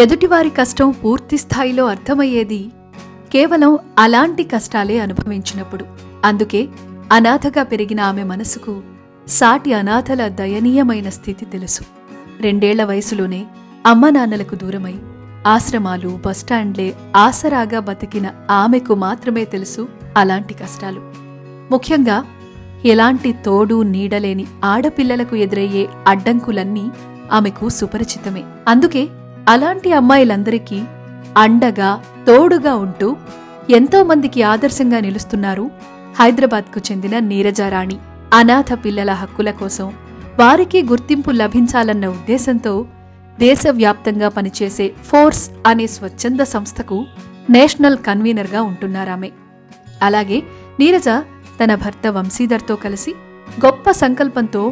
ఎదుటివారి కష్టం పూర్తి స్థాయిలో అర్థమయ్యేది కేవలం అలాంటి కష్టాలే అనుభవించినప్పుడు. అందుకే అనాథగా పెరిగిన ఆమె మనసుకు సాటి అనాథల దయనీయమైన స్థితి తెలుసు. రెండేళ్ళ వయసులోనే అమ్మ నాన్నలకు దూరమై ఆశ్రమాలు బస్టాండ్లే ఆసరాగా బతికిన ఆమెకు మాత్రమే తెలుసు అలాంటి కష్టాలు. ముఖ్యంగా ఎలాంటి తోడు నీడలేని ఆడపిల్లలకు ఎదురయ్యే అడ్డంకులన్నీ ఆమెకు సుపరిచితమే. అందుకే అలాంటి అమ్మాయిలందరికీ అండగా తోడుగా ఉంటూ ఎంతో మందికి ఆదర్శంగా నిలుస్తున్నారు హైదరాబాద్కు చెందిన నీరజారాణి అనాథ పిల్లల హక్కుల కోసం వారికి గుర్తింపు లభించాలన్న ఉద్దేశంతో దేశవ్యాప్తంగా పనిచేసే ఫోర్స్ అనే స్వచ్ఛంద సంస్థకు నేషనల్ కన్వీనర్గా ఉంటున్నారామె. అలాగే నీరజ తన భర్త వంశీధర్తో కలిసి గొప్ప సంకల్పంతో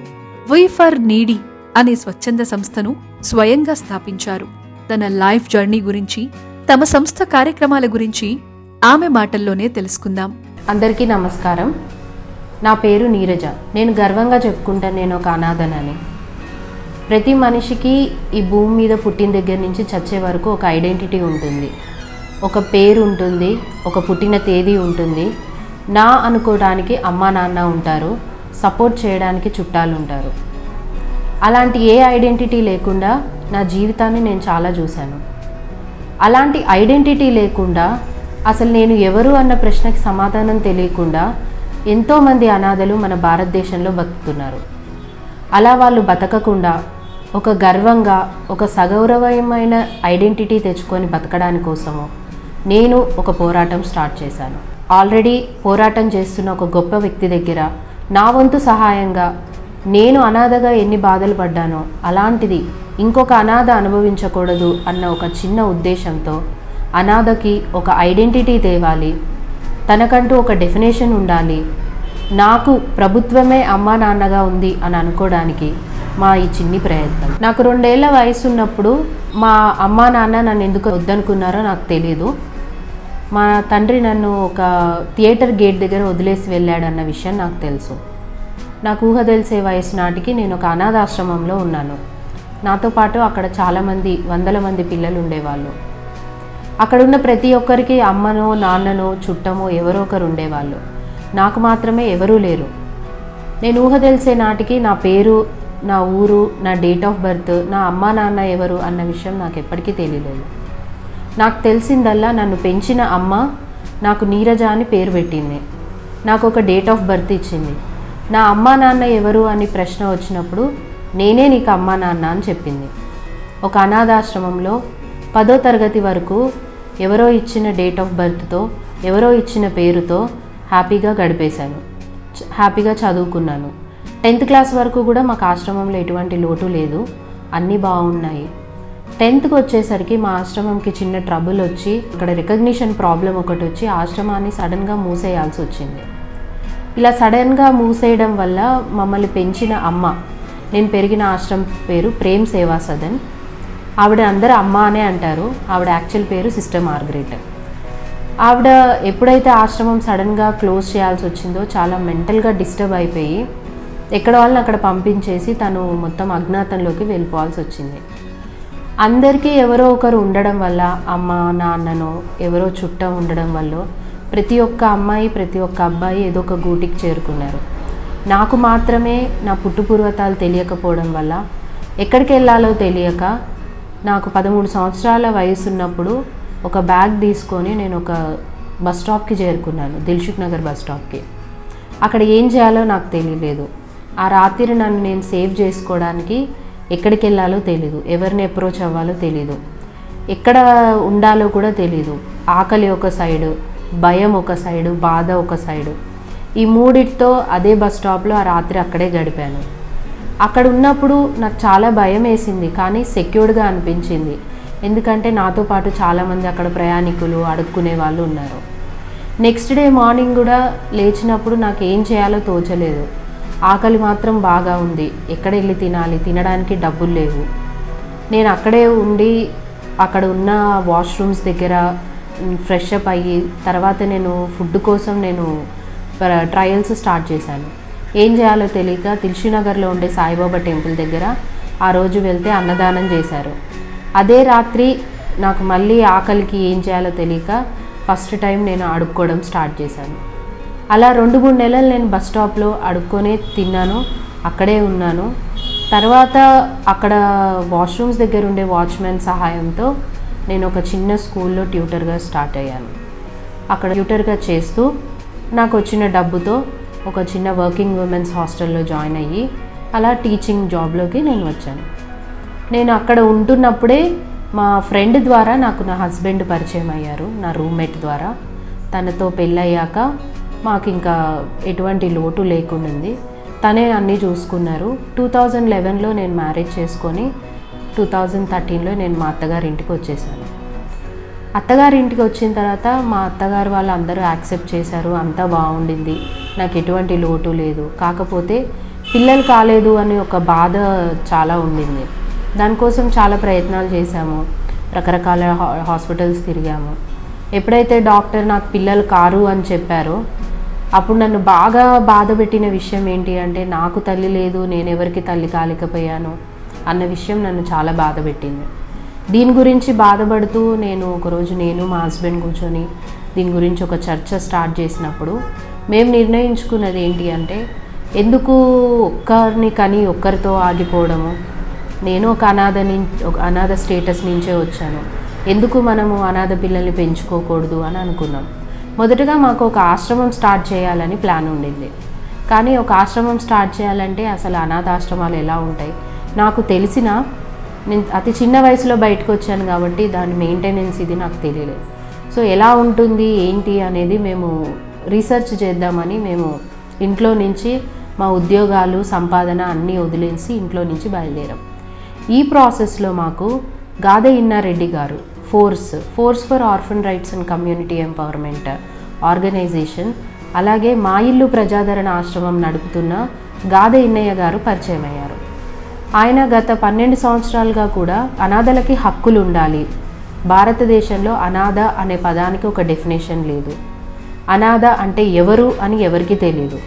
వీ ఫర్ నీడీ అనే స్వచ్ఛంద సంస్థను స్వయంగా స్థాపించారు. తన లైఫ్ జర్నీ గురించి తమ సంస్థ కార్యక్రమాల గురించి ఆమె మాటల్లోనే తెలుసుకుందాం. అందరికీ నమస్కారం. నా పేరు నీరజ. నేను గర్వంగా చెప్పుకుంటాను నేను ఒక అనాథనని. ప్రతి మనిషికి ఈ భూమి మీద పుట్టిన దగ్గర నుంచి చచ్చే వరకు ఒక ఐడెంటిటీ ఉంటుంది. ఒక పేరు ఉంటుంది ఒక పుట్టిన తేదీ ఉంటుంది. నా అనుకోవడానికి అమ్మా నాన్న ఉంటారు. సపోర్ట్ చేయడానికి చుట్టాలు ఉంటారు. అలాంటి ఏ ఐడెంటిటీ లేకుండా నా జీవితాన్ని నేను చాలా చూశాను. అలాంటి ఐడెంటిటీ లేకుండా అసలు నేను ఎవరు అన్న ప్రశ్నకి సమాధానం తెలియకుండా ఎంతోమంది అనాథలు మన భారతదేశంలో బతుకుతున్నారు. అలా వాళ్ళు బతకకుండా ఒక గర్వంగా ఒక సగౌరవమైన ఐడెంటిటీ తెచ్చుకొని బతకడాని కోసము నేను ఒక పోరాటం స్టార్ట్ చేశాను. ఆల్రెడీ పోరాటం చేస్తున్న ఒక గొప్ప వ్యక్తి దగ్గర నా వంతు సహాయంగా నేను అనాథగా ఎన్ని బాధలు పడ్డానో అలాంటిది ఇంకొక అనాథ అనుభవించకూడదు అన్న ఒక చిన్న ఉద్దేశంతో అనాథకి ఒక ఐడెంటిటీ తేవాలి. తనకంటూ ఒక డెఫినేషన్ ఉండాలి. నాకు ప్రభుత్వమే అమ్మా నాన్నగా ఉంది అని అనుకోవడానికి మా ఈ చిన్ని ప్రయత్నం. నాకు రెండేళ్ళ వయసు ఉన్నప్పుడు మా అమ్మా నాన్న నన్ను ఎందుకు వద్దనుకున్నారో నాకు తెలియదు మా తండ్రి నన్ను ఒక థియేటర్ గేట్ దగ్గర వదిలేసి వెళ్ళాడన్న విషయం నాకు తెలుసు. నాకు ఊహ తెలిసే వయసు నాటికి నేను ఒక అనాథాశ్రమంలో ఉన్నాను. నాతో పాటు అక్కడ చాలామంది వందల మంది పిల్లలు ఉండేవాళ్ళు. అక్కడున్న ప్రతి ఒక్కరికి అమ్మనో నాన్ననో చుట్టమో ఎవరో ఒకరు ఉండేవాళ్ళు. నాకు మాత్రమే ఎవరూ లేరు. నేను ఊహ తెలిసే నాటికి నా పేరు నా ఊరు నా డేట్ ఆఫ్ బర్త్ నా అమ్మా నాన్న ఎవరు అన్న విషయం నాకు ఎప్పటికీ తెలియలేదు. నాకు తెలిసిందల్లా నన్ను పెంచిన అమ్మ నాకు నీరజ అని పేరు పెట్టింది. నాకు ఒక డేట్ ఆఫ్ బర్త్ ఇచ్చింది. నా అమ్మా నాన్న ఎవరు అని ప్రశ్న వచ్చినప్పుడు నేనే నీకు అమ్మా నాన్న అని చెప్పింది. ఒక అనాథాశ్రమంలో పదో తరగతి వరకు ఎవరో ఇచ్చిన డేట్ ఆఫ్ బర్త్తో ఎవరో ఇచ్చిన పేరుతో హ్యాపీగా గడిపేశాను. హ్యాపీగా చదువుకున్నాను. టెన్త్ క్లాస్ వరకు కూడా మాకు ఆశ్రమంలో ఎటువంటి లోటు లేదు. అన్నీ బాగున్నాయి. టెన్త్కి వచ్చేసరికి మా ఆశ్రమంకి చిన్న ట్రబుల్ వచ్చి అక్కడ రికగ్నిషన్ ప్రాబ్లం ఒకటి వచ్చి ఆశ్రమాన్ని సడన్గా మూసేయాల్సి వచ్చింది. ఇలా సడన్గా మూసేయడం వల్ల మమ్మల్ని పెంచిన అమ్మ. నేను పెరిగిన ఆశ్రమం పేరు ప్రేమ్ సేవా సదన్. ఆవిడ అందరు అమ్మ అనే అంటారు. ఆవిడ యాక్చువల్ పేరు సిస్టర్ మార్గరెట్. ఆవిడ ఎప్పుడైతే ఆశ్రమం సడన్గా క్లోజ్ చేయాల్సి వచ్చిందో చాలా మెంటల్గా డిస్టర్బ్ అయిపోయి ఎక్కడ వాళ్ళని అక్కడ పంపించేసి తను మొత్తం అజ్ఞాతంలోకి వెళ్ళిపోవాల్సి వచ్చింది. అందరికీ ఎవరో ఒకరు ఉండడం వల్ల అమ్మ నాన్ననో ఎవరో చుట్టం ఉండడం వల్ల ప్రతి ఒక్క అమ్మాయి ప్రతి ఒక్క అబ్బాయి ఏదో ఒక గూటికి చేరుకున్నారు. నాకు మాత్రమే నా పుట్టుపూర్వతాలు తెలియకపోవడం వల్ల ఎక్కడికి వెళ్ళాలో తెలియక నాకు పదమూడు సంవత్సరాల వయసు ఉన్నప్పుడు ఒక బ్యాగ్ తీసుకొని నేను ఒక బస్ స్టాప్కి చేరుకున్నాను దిల్షుక్ నగర్ బస్ స్టాప్కి. అక్కడ ఏం చేయాలో నాకు తెలియలేదు. ఆ రాత్రి నన్ను నేను సేవ్ చేసుకోవడానికి ఎక్కడికి వెళ్ళాలో తెలీదు ఎవరిని అప్రోచ్ అవ్వాలో తెలీదు. ఎక్కడ ఉండాలో కూడా తెలీదు. ఆకలి ఒక సైడు భయం ఒక సైడు బాధ ఒక సైడు. ఈ మూడిటితో అదే బస్ స్టాప్లో ఆ రాత్రి అక్కడే గడిపాను. అక్కడ ఉన్నప్పుడు నాకు చాలా భయం వేసింది కానీ సెక్యూర్డ్గా అనిపించింది. ఎందుకంటే నాతో పాటు చాలామంది అక్కడ ప్రయాణికులు అడుక్కునే వాళ్ళు ఉన్నారు. నెక్స్ట్ డే మార్నింగ్ కూడా లేచినప్పుడు నాకు ఏం చేయాలో తోచలేదు. ఆకలి మాత్రం బాగా ఉంది. ఎక్కడ వెళ్ళి తినాలి? తినడానికి డబ్బులు లేవు. నేను అక్కడే ఉండి అక్కడ ఉన్న వాష్రూమ్స్ దగ్గర ఫ్రెష్ అప్ అయ్యి తర్వాత నేను ఫుడ్ కోసం నేను ట్రయల్స్ స్టార్ట్ చేశాను. ఏం చేయాలో తెలియక దిల్షునగర్లో ఉండే సాయిబాబా టెంపుల్ దగ్గర ఆ రోజు వెళ్తే అన్నదానం చేశారు. అదే రాత్రి నాకు మళ్ళీ ఆకలికి ఏం చేయాలో తెలియక ఫస్ట్ టైం నేను అడుక్కోవడం స్టార్ట్ చేశాను. అలా రెండు మూడు నెలలు నేను బస్ స్టాప్లో అడుక్కొనే తిన్నాను అక్కడే ఉన్నాను. తర్వాత అక్కడ వాష్రూమ్స్ దగ్గర ఉండే వాచ్మెన్ సహాయంతో నేను ఒక చిన్న స్కూల్లో ట్యూటర్గా స్టార్ట్ అయ్యాను. అక్కడ ట్యూటర్గా చేస్తూ నాకు వచ్చిన డబ్బుతో ఒక చిన్న వర్కింగ్ ఉమెన్స్ హాస్టల్లో జాయిన్ అయ్యి అలా టీచింగ్ జాబ్లోకి నేను వచ్చాను. నేను అక్కడ ఉంటున్నప్పుడే మా ఫ్రెండ్ ద్వారా నాకు నా హస్బెండ్ పరిచయం అయ్యారు నా రూమ్మేట్ ద్వారా. తనతో పెళ్ళయ్యాక మాకు ఇంకా ఎటువంటి లోటు లేకుండింది. తనే అన్నీ చూసుకున్నారు. టూ థౌజండ్ లెవెన్లో నేను మ్యారేజ్ చేసుకొని టూ థౌజండ్ థర్టీన్లో నేను మా అత్తగారి ఇంటికి వచ్చేసాను. అత్తగారి ఇంటికి వచ్చిన తర్వాత మా అత్తగారు వాళ్ళు అందరూ యాక్సెప్ట్ చేశారు అంతా బాగుండింది నాకు ఎటువంటి లోటు లేదు. కాకపోతే పిల్లలు కాలేదు అని ఒక బాధ చాలా ఉండింది. దానికోసం చాలా ప్రయత్నాలు చేశాము. రకరకాల హా- హాస్పిటల్స్ తిరిగాము. ఎప్పుడైతే డాక్టర్ నాకు పిల్లలు కారు అని చెప్పారో అప్పుడు నన్ను బాగా బాధ పెట్టిన విషయం ఏంటి అంటే నాకు తల్లి లేదు నేను ఎవరికి తల్లి కాలేకపోయాను. అన్న విషయం నన్ను చాలా బాధ పెట్టింది. దీని గురించి బాధపడుతూ నేను ఒకరోజు నేను మా హస్బెండ్ కూర్చొని దీని గురించి ఒక చర్చ స్టార్ట్ చేసినప్పుడు మేము నిర్ణయించుకున్నది ఏంటి అంటే ఎందుకు ఒక్కరిని కని ఒక్కరితో ఆగిపోవడము? నేను ఒక అనాథ ఒక అనాథ స్టేటస్ నుంచే వచ్చాను. ఎందుకు మనము అనాథ పిల్లల్ని పెంచుకోకూడదు అని అనుకున్నాం. మొదటగా మాకు ఒక ఆశ్రమం స్టార్ట్ చేయాలని ప్లాన్ ఉండింది. కానీ ఒక ఆశ్రమం స్టార్ట్ చేయాలంటే అసలు అనాథ ఆశ్రమాలు ఎలా ఉంటాయి? నాకు తెలిసిన నేను అతి చిన్న వయసులో బయటకు వచ్చాను కాబట్టి దాని మెయింటెనెన్స్ ఇది నాకు తెలియలేదు. సో ఎలా ఉంటుంది ఏంటి అనేది మేము రీసెర్చ్ చేద్దామని మేము ఇంట్లో నుంచి మా ఉద్యోగాలు సంపాదన అన్నీ వదిలేసి ఇంట్లో నుంచి బయలుదేరాం. ఈ ప్రాసెస్లో మాకు Gade Innareddy garu force force for orphan rights and community empowerment organisation అలాగే మా ఇల్లు ప్రజాదరణ ఆశ్రమం నడుపుతున్న గాదే ఇన్నయ్య గారు పరిచయం అయ్యారు ఆయన గత పన్నెండు సంవత్సరాలుగా కూడా అనాథలకి హక్కులు ఉండాలి భారతదేశంలో అనాథ అనే పదానికి ఒక డెఫినేషన్ లేదు. అనాథ అంటే ఎవరు అని ఎవరికి తెలియదు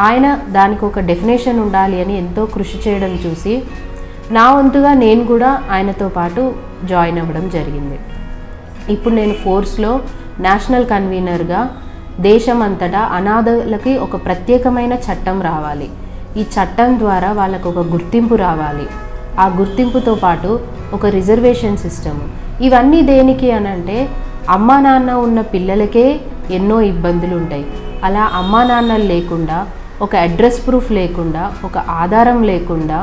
ఆయన దానికి ఒక డెఫినేషన్ ఉండాలి అని ఎంతో కృషి చేయడం చూసి నా వంతుగా నేను కూడా ఆయనతో పాటు జాయిన్ అవ్వడం జరిగింది. ఇప్పుడు నేను ఫోర్స్లో నేషనల్ కన్వీనర్గా దేశమంతటా అనాథలకి ఒక ప్రత్యేకమైన చట్టం రావాలి. ఈ చట్టం ద్వారా వాళ్ళకు ఒక గుర్తింపు రావాలి. ఆ గుర్తింపుతో పాటు ఒక రిజర్వేషన్ సిస్టమ్. ఇవన్నీ దేనికి అని అంటే అమ్మా నాన్న ఉన్న పిల్లలకే ఎన్నో ఇబ్బందులు ఉంటాయి అలా అమ్మా నాన్నలు లేకుండా ఒక అడ్రస్ ప్రూఫ్ లేకుండా ఒక ఆధారం లేకుండా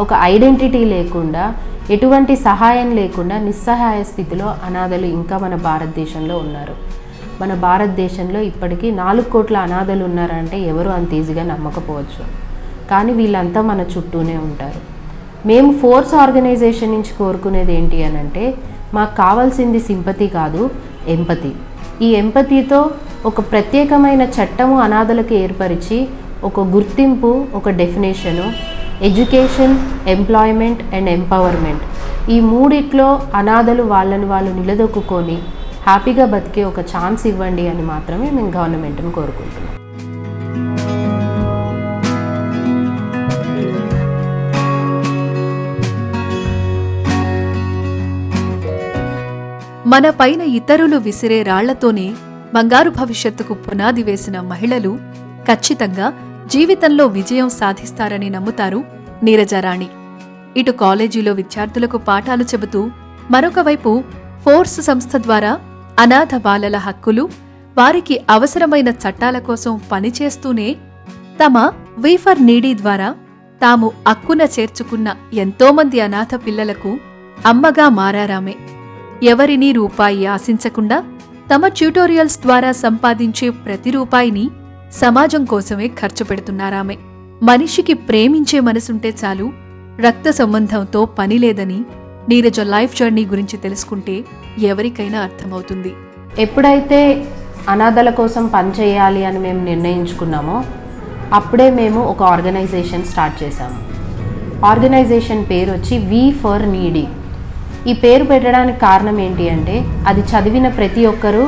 ఒక ఐడెంటిటీ లేకుండా ఎటువంటి సహాయం లేకుండా నిస్సహాయ స్థితిలో అనాథలు ఇంకా మన భారతదేశంలో ఉన్నారు. మన భారతదేశంలో ఇప్పటికీ నాలుగు కోట్ల అనాథలు ఉన్నారంటే ఎవరు అంత ఈజీగా నమ్మకపోవచ్చు. కానీ వీళ్ళంతా మన చుట్టూనే ఉంటారు. మేము ఫోర్స్ ఆర్గనైజేషన్ నుంచి కోరుకునేది ఏంటి అని అంటే మాకు కావాల్సింది సింపతి కాదు ఎంపతి. ఈ ఎంపతితో ఒక ప్రత్యేకమైన చట్టము అనాథలకు ఏర్పరిచి ఒక గుర్తింపు ఒక definition education employment and empowerment ఈ మూడిట్లో అనాథలు వాళ్ళని వాళ్ళు నిలదొక్కుకొని హ్యాపీగా బతికే ఒక ఛాన్స్ ఇవ్వండి అని మాత్రమే మేము గవర్నమెంట్ని కోరుకుంటున్నాం. మన పైన ఇతరులు విసిరే రాళ్ళతోనే బంగారు భవిష్యత్తుకు పునాది వేసిన మహిళలు ఖచ్చితంగా జీవితంలో విజయం సాధిస్తారని నమ్ముతారు నీరజారాణి ఇటు కాలేజీలో విద్యార్థులకు పాఠాలు చెబుతూ మరొకవైపు ఫోర్స్ సంస్థ ద్వారా అనాథ బాలల హక్కులు వారికి అవసరమైన చట్టాల కోసం పనిచేస్తూనే తమ వీఫర్ నీడీ ద్వారా తాము అక్కున చేర్చుకున్న ఎంతోమంది అనాథ పిల్లలకు అమ్మగా మారారామే. ఎవరినీ రూపాయి ఆశించకుండా తమ ట్యూటోరియల్స్ ద్వారా సంపాదించే ప్రతి రూపాయిని సమాజం కోసమే ఖర్చు పెడుతున్నారామె. మనిషికి ప్రేమించే మనసుంటే చాలు రక్త సంబంధంతో పని లేదని నీరజ లైఫ్ జర్నీ గురించి తెలుసుకుంటే ఎవరికైనా అర్థమవుతుంది. ఎప్పుడైతే అనాథల కోసం పనిచేయాలి అని మేము నిర్ణయించుకున్నామో అప్పుడే మేము ఒక ఆర్గనైజేషన్ స్టార్ట్ చేశాము. ఆర్గనైజేషన్ పేరు వచ్చి వి ఫర్ నీడీ. ఈ పేరు పెట్టడానికి కారణం ఏంటి అంటే అది చదివిన ప్రతి ఒక్కరూ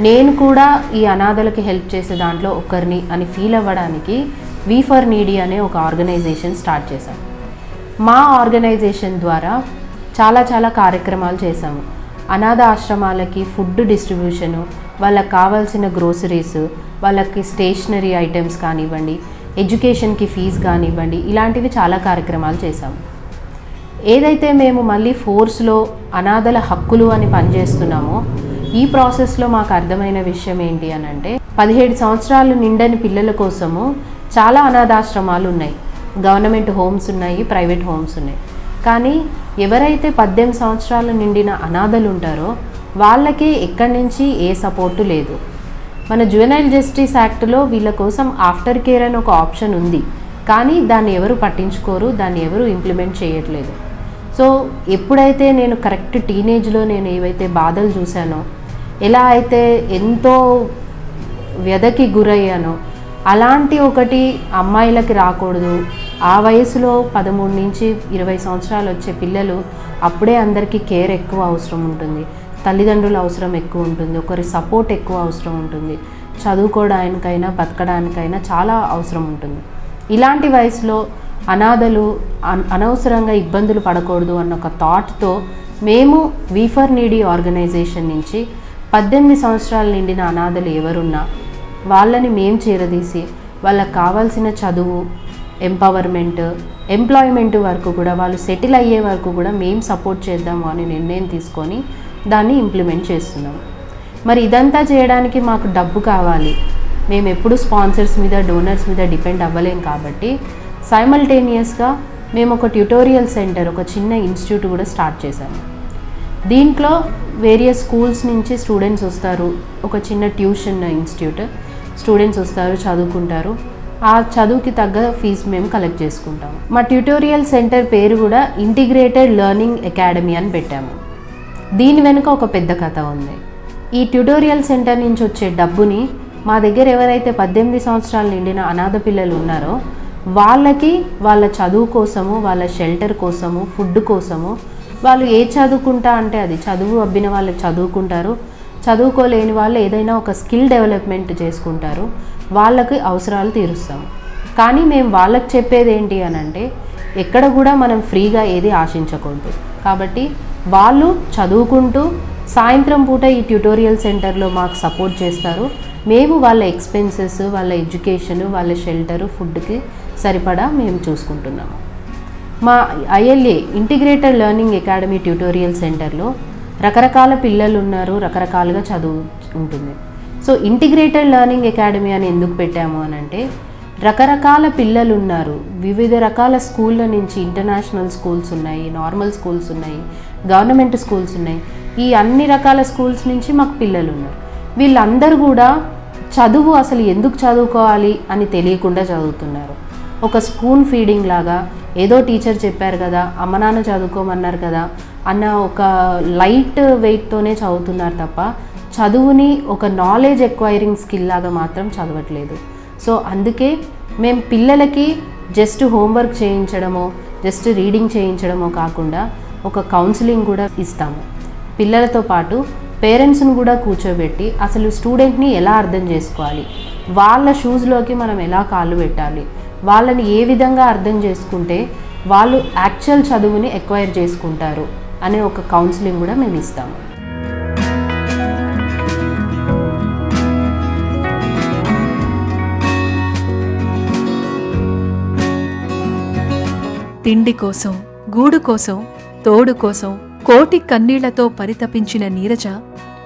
నేను కూడా ఈ అనాథలకి హెల్ప్ చేసే దాంట్లో ఒకరిని అని ఫీల్ అవ్వడానికి వి ఫర్ నీడీ అనే ఒక ఆర్గనైజేషన్ స్టార్ట్ చేశాం. మా ఆర్గనైజేషన్ ద్వారా చాలా చాలా కార్యక్రమాలు చేశాము. అనాథ ఆశ్రమాలకి ఫుడ్ డిస్ట్రిబ్యూషను వాళ్ళకి కావాల్సిన గ్రోసరీస్ వాళ్ళకి స్టేషనరీ ఐటమ్స్ కానివ్వండి ఎడ్యుకేషన్కి ఫీజు కానివ్వండి ఇలాంటివి చాలా కార్యక్రమాలు చేశాము. ఏదైతే మేము మళ్ళీ ఫోర్స్లో అనాథల హక్కులు అని పనిచేస్తున్నామో ఈ ప్రాసెస్లో మాకు అర్థమైన విషయం ఏంటి అని అంటే పదిహేడు సంవత్సరాలు నిండని పిల్లల కోసము చాలా అనాథాశ్రమాలు ఉన్నాయి. గవర్నమెంట్ హోమ్స్ ఉన్నాయి ప్రైవేట్ హోమ్స్ ఉన్నాయి. కానీ ఎవరైతే పద్దెనిమిది సంవత్సరాలు నిండిన అనాథలు ఉంటారో వాళ్ళకి ఎక్కడి నుంచి ఏ సపోర్టు లేదు. మన జ్యువెనైల్ జస్టిస్ యాక్ట్లో వీళ్ళ కోసం ఆఫ్టర్ కేర్ అని ఒక ఆప్షన్ ఉంది. కానీ దాన్ని ఎవరు పట్టించుకోరు దాన్ని ఎవరు ఇంప్లిమెంట్ చేయట్లేదు. సో ఎప్పుడైతే నేను కరెక్ట్ టీనేజ్లో నేను ఏవైతే బాధలు చూశానో ఎలా అయితే ఎంతో వ్యధకి గురయ్యానో అలాంటి ఒకటి అమ్మాయిలకి రాకూడదు. ఆ వయసులో పదమూడు నుంచి ఇరవై సంవత్సరాలు వచ్చే పిల్లలు అప్పుడే అందరికీ కేర్ ఎక్కువ అవసరం ఉంటుంది. తల్లిదండ్రుల అవసరం ఎక్కువ ఉంటుంది. ఒకరి సపోర్ట్ ఎక్కువ అవసరం ఉంటుంది. చదువుకోవడానికైనా బతకడానికైనా చాలా అవసరం ఉంటుంది. ఇలాంటి వయసులో అనాథలు అన్- అనవసరంగా ఇబ్బందులు పడకూడదు అన్న ఒక థాట్తో మేము వీఫర్ నీడీ ఆర్గనైజేషన్ నుంచి పద్దెనిమిది సంవత్సరాలు నిండిన అనాథలు ఎవరున్నా వాళ్ళని మేము చేరదీసి వాళ్ళకి కావాల్సిన చదువు ఎంపవర్మెంట్ ఎంప్లాయ్మెంట్ వరకు కూడా వాళ్ళు సెటిల్ అయ్యే వరకు కూడా మేము సపోర్ట్ చేద్దాము అని నిర్ణయం తీసుకొని దాన్ని ఇంప్లిమెంట్ చేస్తున్నాం. మరి ఇదంతా చేయడానికి మాకు డబ్బు కావాలి. మేము ఎప్పుడు స్పాన్సర్స్ మీద డోనర్స్ మీద డిపెండ్ అవ్వలేం కాబట్టి సైమల్టేనియస్గా మేము ఒక ట్యూటోరియల్ సెంటర్ ఒక చిన్న ఇన్స్టిట్యూట్ కూడా స్టార్ట్ చేశాము. దీంట్లో వేరియస్ స్కూల్స్ నుంచి స్టూడెంట్స్ వస్తారు. ఒక చిన్న ట్యూషన్ ఇన్స్టిట్యూట్ స్టూడెంట్స్ వస్తారు చదువుకుంటారు. ఆ చదువుకి తగ్గ ఫీజు మేము కలెక్ట్ చేసుకుంటాము. మా ట్యూటోరియల్ సెంటర్ పేరు కూడా ఇంటిగ్రేటెడ్ లెర్నింగ్ అకాడమీ అని పెట్టాము. దీని వెనుక ఒక పెద్ద కథ ఉంది. ఈ ట్యూటోరియల్ సెంటర్ నుంచి వచ్చే డబ్బుని మా దగ్గర ఎవరైతే పద్దెనిమిది సంవత్సరాలు నిండిన అనాథ పిల్లలు ఉన్నారో వాళ్ళకి వాళ్ళ చదువు కోసము వాళ్ళ షెల్టర్ కోసము ఫుడ్ కోసము వాళ్ళు ఏ చదువుకుంటా అంటే అది. చదువు అబ్బిన వాళ్ళు చదువుకుంటారు. చదువుకోలేని వాళ్ళు ఏదైనా ఒక స్కిల్ డెవలప్మెంట్ చేసుకుంటారు. వాళ్ళకి అవసరాలు తీరుస్తాము. కానీ మేము వాళ్ళకి చెప్పేది ఏంటి అని అంటే ఎక్కడ కూడా మనం ఫ్రీగా ఏది ఆశించకూడదు. కాబట్టి వాళ్ళు చదువుకుంటూ సాయంత్రం పూట ఈ ట్యూటోరియల్ సెంటర్లో మాకు సపోర్ట్ చేస్తారు. మేము వాళ్ళ ఎక్స్పెన్సెస్ వాళ్ళ ఎడ్యుకేషన్ వాళ్ళ షెల్టరు ఫుడ్కి సరిపడా మేము చూసుకుంటున్నాము మా ILA integrated learning academy tutorial సెంటర్లో రకరకాల పిల్లలు ఉన్నారు రకరకాలుగా చదువు ఉంటుంది. సో ఇంటిగ్రేటెడ్ లెర్నింగ్ అకాడమీ అని ఎందుకు పెట్టాము అని అంటే రకరకాల పిల్లలు ఉన్నారు. వివిధ రకాల స్కూళ్ళ నుంచి ఇంటర్నేషనల్ స్కూల్స్ ఉన్నాయి నార్మల్ స్కూల్స్ ఉన్నాయి గవర్నమెంట్ స్కూల్స్ ఉన్నాయి. ఈ అన్ని రకాల స్కూల్స్ నుంచి మాకు పిల్లలు ఉన్నారు. వీళ్ళందరూ కూడా చదువు అసలు ఎందుకు చదువుకోవాలి అని తెలియకుండా చదువుతున్నారు. ఒక స్పూన్ ఫీడింగ్ లాగా ఏదో టీచర్ చెప్పారు కదా అమ్మ నాన్న చదువుకోమన్నారు కదా అన్న ఒక లైట్ వెయిట్తోనే చదువుతున్నారు తప్ప చదువుని ఒక నాలెడ్జ్ ఎక్వైరింగ్ స్కిల్ లాగా మాత్రం చదవట్లేదు. సో అందుకే మేము పిల్లలకి జస్ట్ హోంవర్క్ చేయించడమో జస్ట్ రీడింగ్ చేయించడమో కాకుండా ఒక కౌన్సిలింగ్ కూడా ఇస్తాము. పిల్లలతో పాటు పేరెంట్స్ని కూడా కూర్చోబెట్టి అసలు స్టూడెంట్ని ఎలా అర్థం చేసుకోవాలి? వాళ్ళ షూస్లోకి మనం ఎలా కాళ్ళు పెట్టాలి? వాళ్ళని ఏ విధంగా అర్థం చేసుకుంటే వాళ్ళు యాక్చువల్ చదువుని ఎక్వైర్ చేసుకుంటారు? అనే ఒక కౌన్సిలింగ్ కూడా మేము ఇస్తాము తిండి కోసం గూడు కోసం తోడు కోసం కోటి కన్నీళ్ళతో పరితపించిన నీరజ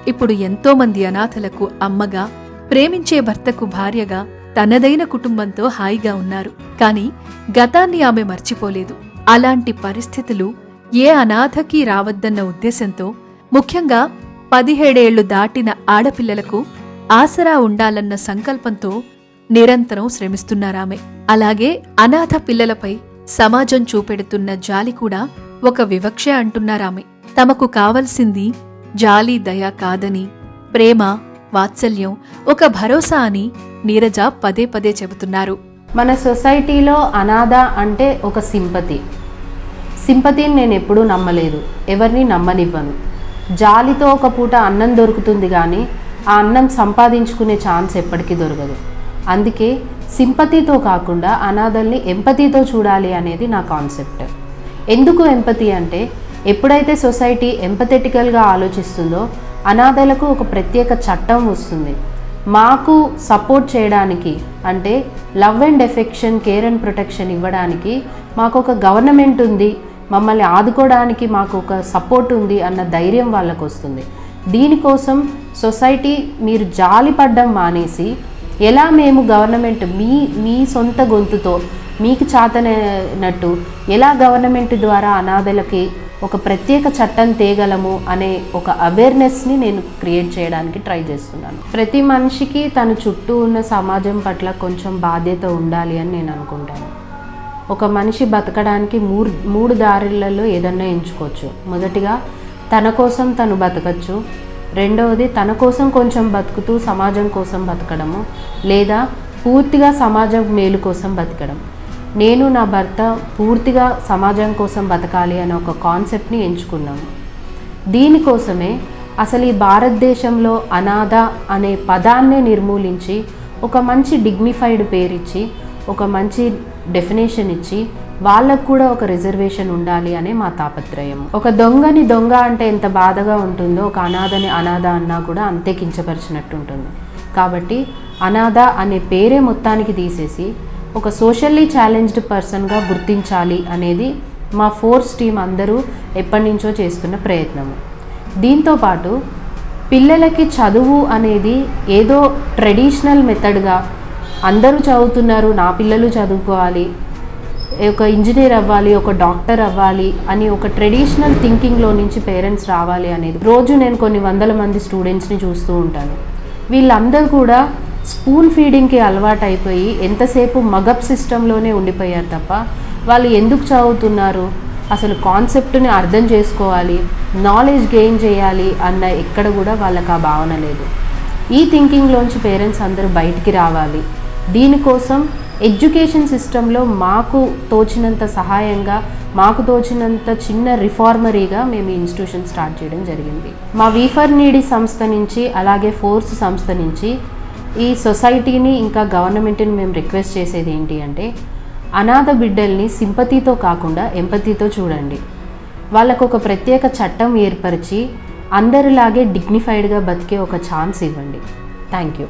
ఇప్పుడు ఎంతోమంది అనాథలకు అమ్మగా ప్రేమించే భర్తకు భార్యగా తనదైన కుటుంబంతో హాయిగా ఉన్నారు. కాని గతాన్ని ఆమె మర్చిపోలేదు. అలాంటి పరిస్థితులు ఏ అనాథకి రావద్దన్న ఉద్దేశంతో ముఖ్యంగా పదిహేడేళ్ళు దాటిన ఆడపిల్లలకు ఆసరా ఉండాలన్న సంకల్పంతో నిరంతరం శ్రమిస్తున్నారామె. అలాగే అనాథ పిల్లలపై సమాజం చూపెడుతున్న జాలి కూడా ఒక వివక్ష అంటున్నారామె. తమకు కావలసింది జాలి దయ కాదని ప్రేమ వాత్సల్యం ఒక భరోసా అని నీరజ పదే పదే చెబుతున్నారు. మన సొసైటీలో అనాథ అంటే ఒక సింపతి. సింపతిని నేను ఎప్పుడూ నమ్మలేదు. ఎవరిని నమ్మనివ్వను. జాలితో ఒక పూట అన్నం దొరుకుతుంది కానీ ఆ అన్నం సంపాదించుకునే ఛాన్స్ ఎప్పటికీ దొరకదు. అందుకే సింపతితో కాకుండా అనాథల్ని ఎంపతితో చూడాలి అనేది నా కాన్సెప్ట్. ఎందుకు ఎంపతి అంటే ఎప్పుడైతే సొసైటీ ఎంపథెటికల్గా ఆలోచిస్తుందో అనాథలకు ఒక ప్రత్యేక చట్టం వస్తుంది. మాకు సపోర్ట్ చేయడానికి అంటే love and affection care and protection ఇవ్వడానికి మాకు ఒక గవర్నమెంట్ ఉంది. మమ్మల్ని ఆదుకోవడానికి మాకు ఒక సపోర్ట్ ఉంది అన్న ధైర్యం వాళ్ళకు వస్తుంది దీనికోసం సొసైటీ మీరు జాలి పడ్డం మానేసి ఎలా మేము గవర్నమెంట్ మీ మీ సొంత గొంతుతో మీకు చాతనట్టు ఎలా గవర్నమెంట్ ద్వారా అనాథలకి ఒక ప్రత్యేక చట్టం తేగలము అనే ఒక అవేర్నెస్ని నేను క్రియేట్ చేయడానికి ట్రై చేస్తున్నాను. ప్రతి మనిషికి తన చుట్టూ ఉన్న సమాజం పట్ల కొంచెం బాధ్యత ఉండాలి అని నేను అనుకుంటాను. ఒక మనిషి బతకడానికి మూడు మూడు దారులలో ఏదన్నా ఎంచుకోవచ్చు. మొదటిగా తన కోసం తను బతకచ్చు. రెండవది తన కోసం కొంచెం బతుకుతూ సమాజం కోసం బతకడము లేదా పూర్తిగా సమాజం మేలు కోసం బతకడం. నేను నా భర్త పూర్తిగా సమాజం కోసం బతకాలి అనే ఒక కాన్సెప్ట్ని ఎంచుకున్నాము. దీనికోసమే అసలు ఈ భారతదేశంలో అనాథ అనే పదాన్నే నిర్మూలించి ఒక మంచి డిగ్నిఫైడ్ పేరిచ్చి ఒక మంచి డెఫినేషన్ ఇచ్చి వాళ్ళకు కూడా ఒక రిజర్వేషన్ ఉండాలి అనే మా తాపత్రయం. ఒక దొంగని దొంగ అంటే ఎంత బాధగా ఉంటుందో ఒక అనాథని అనాథ అన్నా కూడా అంతే కించపరిచినట్టు ఉంటుంది కాబట్టి అనాథ అనే పేరే మొత్తానికి తీసేసి ఒక సోషల్లీ ఛాలెంజ్డ్ పర్సన్గా గుర్తించాలి అనేది మా ఫోర్స్ టీం అందరూ ఎప్పటి నుంచో చేస్తున్న ప్రయత్నము. దీంతోపాటు పిల్లలకి చదువు అనేది ఏదో ట్రెడిషనల్ మెథడ్గా అందరూ చదువుతున్నారు నా పిల్లలు చదువుకోవాలి ఒక ఇంజనీర్ అవ్వాలి ఒక డాక్టర్ అవ్వాలి అని ఒక ట్రెడిషనల్ థింకింగ్లో నుంచి పేరెంట్స్ రావాలి అనేది రోజు నేను కొన్ని వందల మంది స్టూడెంట్స్ని చూస్తూ ఉంటాను. వీళ్ళందరూ కూడా స్పూన్ ఫీడింగ్కి అలవాటైపోయి ఎంతసేపు మగప్ సిస్టంలోనే ఉండిపోయారు తప్ప వాళ్ళు ఎందుకు చదువుతున్నారు? అసలు కాన్సెప్ట్ని అర్థం చేసుకోవాలి నాలెడ్జ్ గెయిన్ చేయాలి అన్న ఎక్కడ కూడా వాళ్ళకి ఆ భావన లేదు. ఈ థింకింగ్లోంచి పేరెంట్స్ అందరూ బయటికి రావాలి. దీనికోసం ఎడ్యుకేషన్ సిస్టంలో మాకు తోచినంత సహాయంగా మాకు తోచినంత చిన్న రిఫార్మరీగా మేము ఈ ఇన్స్టిట్యూషన్ స్టార్ట్ చేయడం జరిగింది. మా వీఫర్ నీడి సంస్థ నుంచి అలాగే ఫోర్స్ సంస్థ నుంచి ఈ సొసైటీని ఇంకా గవర్నమెంట్ని మేము రిక్వెస్ట్ చేసేది ఏంటి అంటే అనాథ బిడ్డల్ని సింపతితో కాకుండా ఎంపతితో చూడండి. వాళ్ళకు ఒక ప్రత్యేక చట్టం ఏర్పరిచి అందరిలాగే డిగ్నిఫైడ్గా బతికే ఒక ఛాన్స్ ఇవ్వండి. Thank you